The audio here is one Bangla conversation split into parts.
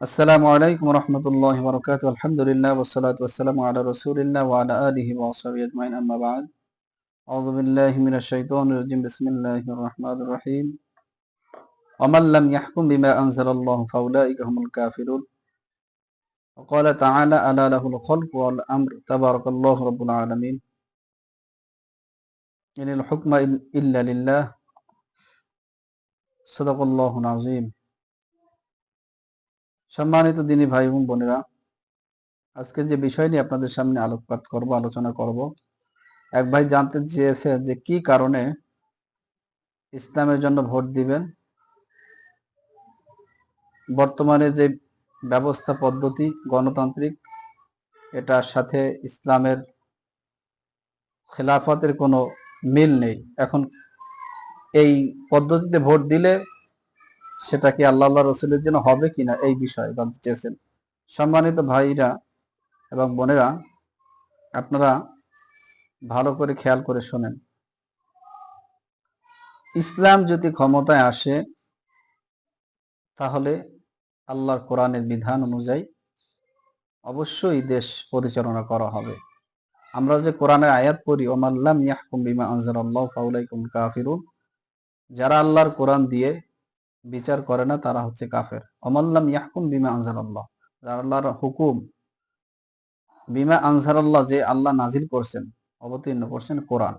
আসসালামু আলাইকুম রহমতুল্লাহ বরকাত আলহামদুলিল্লাহ ওসালাত ওসালাম আলা রসুলিল্লাহ ওয়ালা আলিহি ওয়াসাবি আজমাইন আম্মা বাদ أعوذ بالله من الشيطان الرجيم بسم الله الرحمن الرحيم ومن لم يحكم بما أنزل الله فأولئك هم الكافرون وقال تعالى ألا له الخلق والأمر تبارك الله رب العالمين إن الحكم إلا لله صدق الله العظيم সম্মানিত দিনী ভাই এবং বোনেরা আজকে যে বিষয় নিয়ে আপনাদের সামনে আলোকপাত করব, আলোচনা করব, এক ভাই জানতে চেয়েছে যে কি কারণে ইসলামের জন্য ভোট দিবেন, বর্তমানে যে ব্যবস্থা পদ্ধতি গণতান্ত্রিক, এটার সাথে ইসলামের খেলাফতের কোনো মিল নেই। এখন এই পদ্ধতিতে ভোট দিলে সেটা কি আল্লাহ আল্লাহ রসুলের জন্য হবে কিনা এই বিষয়ে জানতে চেয়েছেন সম্মানিত ভাইরা এবং বোনেরা, আপনারা ভালো করে খেয়াল করে শোনেন। ইসলাম যদি ক্ষমতায় আসে, তাহলে আল্লাহর কোরআনের বিধান অনুযায়ী অবশ্যই দেশ পরিচালনা করা হবে। আমরা যে কোরআনের আয়াত পড়ি ওমাল্লাম ইয়াহকুম বিমা আনজার আল্লাহ ফাউলাইকুম কাফিরুন যারা আল্লাহর কোরআন দিয়ে বিচার করে না, তারা হচ্ছে কাফের। অমাল্লাম ইয়াহকুম বিমা আনজার আল্লাহ আল্লাহর হুকুম, বিমা আনজার আল্লাহ যে আল্লাহ নাজিল করছেন, অবতীর্ণ করছেন কোরআন।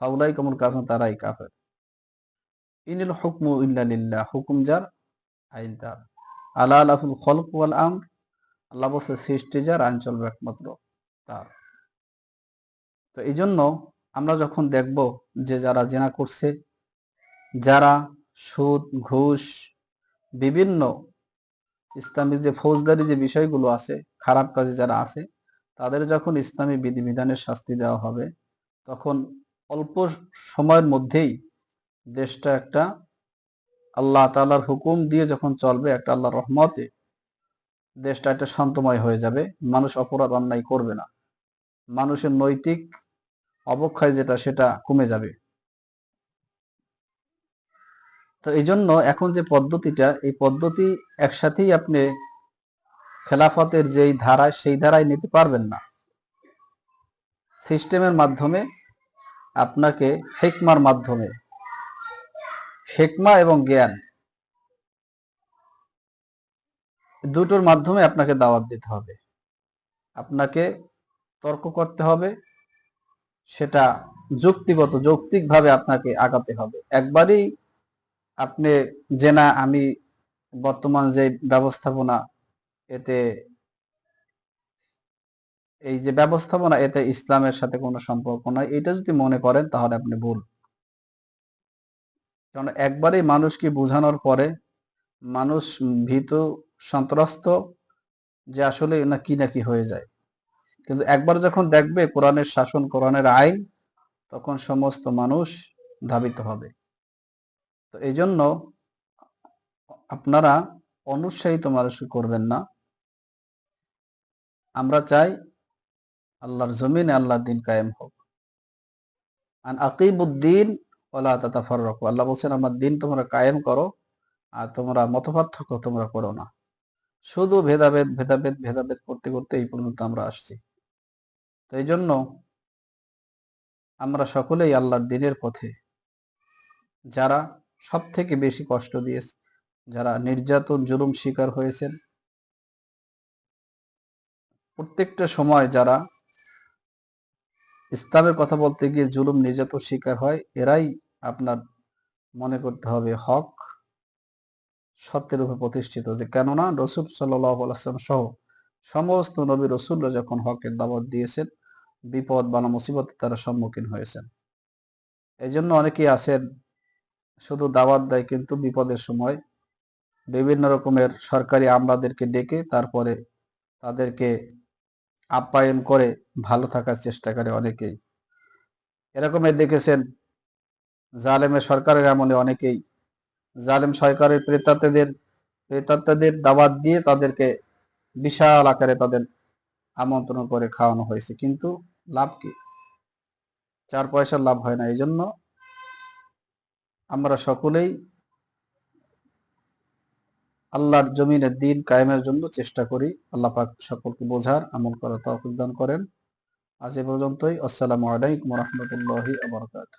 ফাউলাই কমুল কাফের, তারাই কাফের। ইনিল হুকমু ইল্লা হুকুম যার, আইন তার। আল্লাহ আলাহুল খলক ওয়াল আম আল্লাহ বলছে সৃষ্টি যার, আইন চলবে একমাত্র তার। তো এই জন্য আমরা যখন দেখব যে যারা জেনা করছে, যারা সুদ, ঘুষ, বিভিন্ন ইসলামিক যে ফৌজদারি যে বিষয়গুলো আছে, খারাপ কাজে যারা আছে, তাদের যখন ইসলামী বিধিবিধানের শাস্তি দেওয়া হবে, তখন অল্প সময়ের মধ্যেই দেশটা একটা আল্লাহ তালার হুকুম দিয়ে যখন চলবে, একটা আল্লাহ রহমতে দেশটা একটা শান্তময় হয়ে যাবে। মানুষ অপরাধ অন্যায় করবে না। মানুষের নৈতিক অবক্ষয় যেটা, সেটা কমে যাবে। তো এই জন্য এখন যে পদ্ধতিটা, এই পদ্ধতি একসাথেই আপনি খেলাফতের যেই ধারায় সেই ধারায় নিতে পারবেন না। সিস্টেমের মাধ্যমে আপনাকে হেকমার মাধ্যমে, হেকমা এবং জ্ঞান দুটোর মাধ্যমে আপনাকে দাওয়াত দিতে হবে। আপনাকে তর্ক করতে হবে, সেটা যুক্তিগত, যৌক্তিকভাবে আপনাকে আগাতে হবে। একবারই আপনি যে না, আমি বর্তমান যে ব্যবস্থাপনা, এতে এই যে ব্যবস্থাপনা, এতে ইসলামের সাথে কোনো সম্পর্ক নয়। এটা যদি মনে করেন, তাহলে আপনি ভুল। কারণ একবারই মানুষকে বোঝানোর পরে মানুষ ভীত, সন্ত্রস্ত যে আসলে না কি না কি হয়ে যায়। কিন্তু একবার যখন দেখবে, কোরআনের শাসন, কোরআনের আইন, তখন সমস্ত মানুষ ধাবিত হবে। তো এই জন্য আপনারা অনুৎসাহিত মানুষ করবেন না। আমরা চাই আল্লাহর জমিনে আল্লাহর দিন কায়েম হোক। আন আকিবুদ্দিন ওলা তাতাফাররাকু। আল্লাহ বলছেন, আমার দিন তোমরা কায়েম করো আর তোমরা মতপার্থক্য তোমরা করো না। শুধু ভেদাভেদ ভেদাভেদ ভেদাভেদ করতে করতে এই পর্যন্ত আমরা আসছি। তো এই জন্য আমরা সকলেই আল্লাহর দিনের পথে যারা সব থেকে বেশি কষ্ট দিয়েছে। যারা নির্যাতন, জুলুম শিকার হয়েছেন। প্রত্যেকটা সময় যারা ইসলামের কথা বলতে গিয়ে জুলুম, নির্যাতন শিকার হয়, এরাই আপনার মনে করতে হবে হক সত্যের উপর প্রতিষ্ঠিত। যে কেননা রসুল সাল্লাম সহ সমস্ত নবী রসুল্লা যখন হকের দাবত দিয়েছেন, বিপদ বানা মুসিবতে তারা সম্মুখীন হয়েছেন। এই জন্য অনেকেই আছেন শুধু দাওয়াত দেয় কিন্তু বিপদের সময় বিভিন্ন রকমের সরকারি আমলাদেরকে ডেকে তারপরে তাদেরকে আপ্যায়ন করে ভালো থাকার চেষ্টা করে অনেকেই। এরকমের দেখেছেন জালেমের সরকারের আমলে অনেকেই। জালেম সরকারের প্রেতাত্মাদের প্রেতাত্মাদের দাওয়াত দিয়ে তাদেরকে বিশাল আকারে তাদের আমন্ত্রণ করে খাওয়ানো হয়েছে। কিন্তু লাভ কি? চার পয়সার লাভ হয় না। এই জন্য আমরা সকলেই আল্লাহর জমিনের দিন কায়েমের জন্য চেষ্টা করি। আল্লাহ পাক সকলকে বোঝার, আমল করার তৌফিক দান করেন। আজ এ পর্যন্তই। আসসালামু আলাইকুম রহমতুল্লাহি আবরকাত